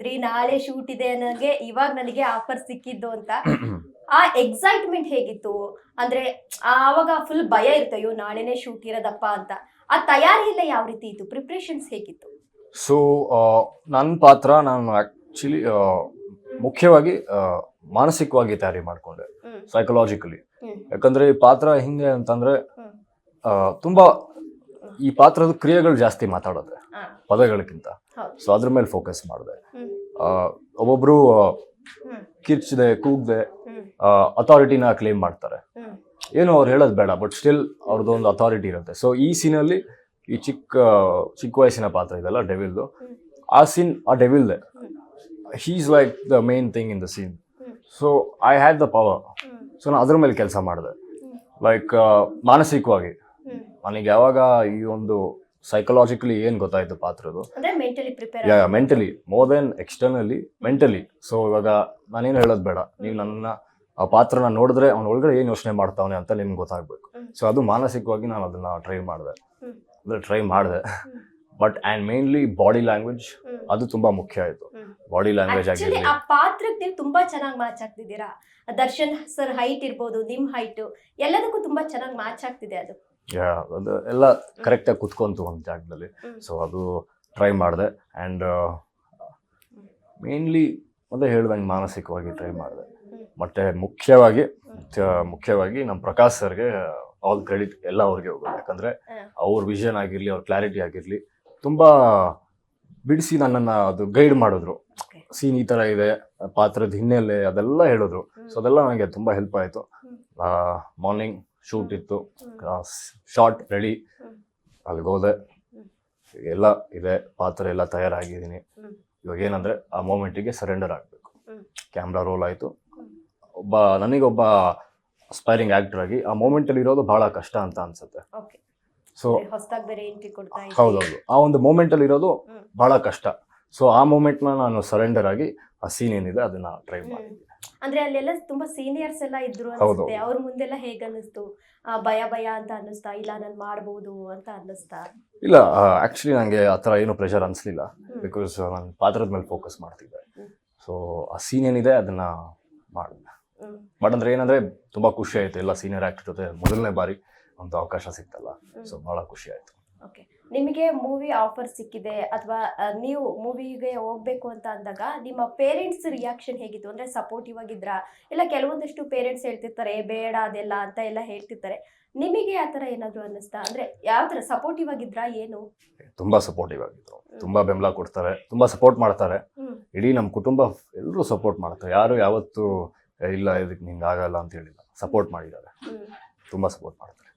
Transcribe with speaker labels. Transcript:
Speaker 1: ಹೇಳ್ತಿದ್ರಿ ನಾಳೆ ಶೂಟ್ ಇದೆ ನನಗೆ ಇವಾಗ ನನಗೆ ಆಫರ್ ಸಿಕ್ಕಿದ್ದು ಅಂತ. ಆ ಎಕ್ಸೈಟ್ಮೆಂಟ್ ಹೇಗಿತ್ತು? ಅಂದ್ರೆ ಆವಾಗ ಫುಲ್ ಭಯ ಇರ್ತಯ್ಯೋ ಅಯ್ಯೋ ನಾಳೆನೇ ಶೂಟ್ ಇರೋದಪ್ಪ ಅಂತ. ಆ ತಯಾರಿ ಎಲ್ಲ ಯಾವ ರೀತಿ ಇತ್ತು? ಪ್ರಿಪ್ರೇಷನ್ಸ್ ಹೇಗಿತ್ತು?
Speaker 2: ಸೊ ನನ್ನ ಪಾತ್ರ ನಾನು ಆ್ಯಕ್ಚುಲಿ ಮುಖ್ಯವಾಗಿ ಮಾನಸಿಕವಾಗಿ ತಯಾರಿ ಮಾಡಿಕೊಂಡೆ ಸೈಕೊಲಾಜಿಕಲಿ ಯಾಕಂದ್ರೆ ಈ ಪಾತ್ರ ಹಿಂಗೆ ಅಂತಂದ್ರೆ. ತುಂಬಾ ಈ ಪಾತ್ರದ ಕ್ರಿಯೆಗಳು ಜಾಸ್ತಿ ಮಾತಾಡೋದೆ
Speaker 1: ಪದಗಳಿಗಿಂತ.
Speaker 2: ಪದಗಳಕ್ಕಿಂತ. ಸೊ ಅದ್ರ ಮೇಲೆ ಫೋಕಸ್ ಮಾಡಿದೆ. ಒಬ್ಬೊಬ್ರು. ಕಿರ್ಚಿದೆ ಕೂಗ್ದೆ. ಅಥಾರಿಟಿನ ಕ್ಲೇಮ್ ಮಾಡ್ತಾರೆ. ಏನು ಅವ್ರು ಹೇಳೋದು ಬೇಡ ಬಟ್ ಸ್ಟಿಲ್ ಅವ್ರದ್ದು ಒಂದು ಅಥಾರಿಟಿ ಇರುತ್ತೆ ಸೊ ಈ ಸೀನಲ್ಲಿ ಈ ಚಿಕ್ಕ ಚಿಕ್ಕ ವಯಸ್ಸಿನ ಪಾತ್ರ ಇದೆಲ್ಲ ಡೆವಿಲ್ದು ಆ ಸೀನ್ ಆ ಡೆವಿಲ್ದೆ
Speaker 1: he
Speaker 2: he's like the main thing in the scene. So I had the power. So ನಾನು ಅದ್ರ ಮೇಲೆ ಕೆಲಸ ಮಾಡಿದೆ ಲೈಕ್ ಮಾನಸಿಕವಾಗಿ. ನನಗೆ ಯಾವಾಗ ಈ ಒಂದು ಸೈಕಲಾಜಿಕಲಿ ಏನು ಗೊತ್ತಾಯ್ತು ಪಾತ್ರದ್ದು?
Speaker 1: ಅಂದ್ರೆ mentally
Speaker 2: more then externally mentally so ಇವಾಗ ನಾನೇನು ಹೇಳೋದು ಬೇಡ. ನೀವು ನನ್ನ ಆ ಪಾತ್ರನ ನೋಡಿದ್ರೆ ಅವ್ನ ಒಳಗಡೆ ಏನು ಯೋಚನೆ ಮಾಡ್ತಾವನೆ ಅಂತ ನಿಮ್ಗೆ ಗೊತ್ತಾಗ್ಬೇಕು. ಸೊ ಅದು ಮಾನಸಿಕವಾಗಿ ನಾನು ಅದನ್ನ ಟ್ರೈ ಮಾಡಿದೆ. ಅಂದ್ರೆ ಟ್ರೈ ಮಾಡಿದೆ. But and mainly body language ಅದು ತುಂಬಾ ಮುಖ್ಯ ಆಯಿತು. ಬಾಡಿ ಲ್ಯಾಂಗ್ವೇಜ್ ಆಗಿರಲಿ.
Speaker 1: ಆ ಪಾತ್ರಕ್ಕೆ ನೀವು ತುಂಬಾ ಚೆನ್ನಾಗಿ ಮ್ಯಾಚ್ ಆಗ್ತಿದ್ದೀರಾ? ದರ್ಶನ್ ಸರ್ ಹೈಟ್ ಇರ್ಬೋದು ನಿಮ್ ಹೈಟ್ ಎಲ್ಲದಕ್ಕೂ ತುಂಬಾ ಚೆನ್ನಾಗಿ ಮ್ಯಾಚ್ ಆಗ್ತಿದೆ ಅದು.
Speaker 2: ಅದು ಎಲ್ಲ ಕರೆಕ್ಟಾಗಿ ಕುತ್ಕೊಂತು ಒಂದು ಜಾಗದಲ್ಲಿ. ಸೊ ಅದು ಟ್ರೈ ಮಾಡಿದೆ ಆ್ಯಂಡ್ ಮೇನ್ಲಿ ಅದೇ ಹೇಳ್ದಂಗೆ ಮಾನಸಿಕವಾಗಿ ಟ್ರೈ ಮಾಡಿದೆ. ಮತ್ತು ಮುಖ್ಯವಾಗಿ ಮುಖ್ಯವಾಗಿ ನಮ್ಮ ಪ್ರಕಾಶ್ ಸರ್ಗೆ ಆಲ್ ಕ್ರೆಡಿಟ್ ಎಲ್ಲ ಅವ್ರಿಗೆ ಹೋಗೋದು. ಯಾಕಂದರೆ. ಅವ್ರ ವಿಷನ್ ಆಗಿರಲಿ ಅವ್ರ ಕ್ಲಾರಿಟಿ ಆಗಿರಲಿ ತುಂಬ ಬಿಡಿಸಿ ನನ್ನನ್ನು ಅದು ಗೈಡ್ ಮಾಡಿದ್ರು. ಸೀನ್ ಈ ಥರ ಇದೆ ಪಾತ್ರದ ಹಿನ್ನೆಲೆ ಅದೆಲ್ಲ ಹೇಳಿದ್ರು. ಸೊ ಅದೆಲ್ಲ ನನಗೆ ತುಂಬ ಹೆಲ್ಪ್ ಆಯಿತು. ಮಾರ್ನಿಂಗ್ ಶೂಟ್ ಇತ್ತು. Shot ready.
Speaker 1: ಅಲ್ಲಿ
Speaker 2: ಅಲ್ಲಿಗೆ ಹೋದೆ
Speaker 1: ಹ್ಮ್.
Speaker 2: ಎಲ್ಲ ಇದೆ. ಪಾತ್ರ ಎಲ್ಲ ತಯಾರಾಗಿದ್ದೀನಿ. ಇವಾಗ ಏನಂದ್ರೆ ಆ ಮೂಮೆಂಟಿಗೆ ಸರೆಂಡರ್ ಆಗಬೇಕು. ಕ್ಯಾಮ್ರಾ ರೋಲ್ ಆಯಿತು. ಒಬ್ಬ ನನಗೊಬ್ಬ ಅಸ್ಪೈರಿಂಗ್ ಆಕ್ಟರ್ ಆಗಿ ಆ ಮೂಮೆಂಟಲ್ಲಿ ಇರೋದು ಬಹಳ ಕಷ್ಟ ಅಂತ ಅನ್ಸುತ್ತೆ. ಸೊ. ಹೌದೌದು. ಆ ಒಂದು ಮೂಮೆಂಟಲ್ಲಿ ಇರೋದು. ಬಹಳ ಕಷ್ಟ. ಸೊ ಆ ಮೂಮೆಂಟ್ನ ನಾನು ಸರೆಂಡರ್ ಆಗಿ ಆ ಸೀನ್ ಏನಿದೆ ಅದನ್ನ ಟ್ರೈ
Speaker 1: ಮಾಡಿದ್ದೆ
Speaker 2: ಮಾಡಿದ್ದೀನಿ.
Speaker 1: ಅಂದ್ರೆ ಅಲ್ಲೆಲ್ಲ ತುಂಬಾ ಸೀನಿಯರ್ಸ್ ಎಲ್ಲ ಇದ್ರು. ಅನ್ಸುತ್ತೆ. ಅವ್ರ ಮುಂದೆಲ್ಲ ಹೇಗ್ ಅನ್ನಿಸ್ತು ಆ, ಭಯ ಭಯ ಅಂತ ಅನ್ನಿಸ್ತಾ ಇಲ್ಲ ನಾನು ಮಾಡ್ಬೋದು ಅಂತ ಅನ್ನಿಸ್ತಾ?
Speaker 2: ಇಲ್ಲ ಆಕ್ಚುಲಿ ನನಗೆ ಆ ಥರ ಏನು ಪ್ರೆಷರ್ ಅನಿಸ್ಲಿಲ್ಲ. ಬಿಕಾಸ್ ನಾನು ಪಾತ್ರದ ಮೇಲೆ ಫೋಕಸ್ ಮಾಡ್ತಿದ್ದೆ. ಸೊ ಆ ಸೀನ್ ಏನಿದೆ ಅದನ್ನ ಮಾಡಿದೆ. ಬಟ್ ಅಂದ್ರೆ ಏನಂದ್ರೆ ತುಂಬಾ ಖುಷಿ ಆಯ್ತು. ಎಲ್ಲ ಸೀನಿಯರ್ ಆಕ್ಟರ್ ಜೊತೆ ಮೊದಲನೇ ಬಾರಿ ಒಂದು ಅವಕಾಶ ಸಿಕ್ತಲ್ಲ. ಸೊ ಬಹಳ ಖುಷಿ ಆಯ್ತು.
Speaker 1: ಓಕೆ ನಿಮಗೆ ಮೂವಿ ಆಫರ್ ಸಿಕ್ಕಿದೆ ಅಥವಾ ನೀವು ಮೂವಿಗೆ ಹೋಗ್ಬೇಕು ಅಂತ ಅಂದಾಗ ನಿಮ್ಮ ಪೇರೆಂಟ್ಸ್ ರಿಯಾಕ್ಷನ್ ಹೇಗಿತ್ತು? ಅಂದ್ರೆ ಸಪೋರ್ಟಿವ್ ಆಗಿದ್ರಾ? ಇಲ್ಲ ಕೆಲವೊಂದಷ್ಟು ಪೇರೆಂಟ್ಸ್ ಹೇಳ್ತಿರ್ತಾರೆ ಬೇಡ ಅದೆಲ್ಲ ಅಂತ ಎಲ್ಲ ಹೇಳ್ತಿರ್ತಾರೆ. ನಿಮಗೆ ಆ ಥರ ಏನಾದರೂ ಅನ್ನಿಸ್ತಾ? ಅಂದ್ರೆ ಯಾವ ಥರ ಸಪೋರ್ಟಿವ್ ಆಗಿದ್ರಾ ಏನು?
Speaker 2: ತುಂಬಾ ಸಪೋರ್ಟಿವ್ ಆಗಿದ್ರು. ತುಂಬಾ ಬೆಂಬಲ ಕೊಡ್ತಾರೆ ತುಂಬಾ ಸಪೋರ್ಟ್ ಮಾಡ್ತಾರೆ. ಇಡೀ ನಮ್ಮ ಕುಟುಂಬ ಎಲ್ಲರೂ ಸಪೋರ್ಟ್ ಮಾಡ್ತಾರೆ. ಯಾರು ಯಾವತ್ತು ಇಲ್ಲ ಇದಕ್ಕೆ ನಿಂಗೆ ಆಗಲ್ಲ ಅಂತ ಹೇಳಿಲ್ಲ. ಸಪೋರ್ಟ್ ಮಾಡಿದ್ದಾರೆ. ತುಂಬಾ ಸಪೋರ್ಟ್ ಮಾಡ್ತಾರೆ.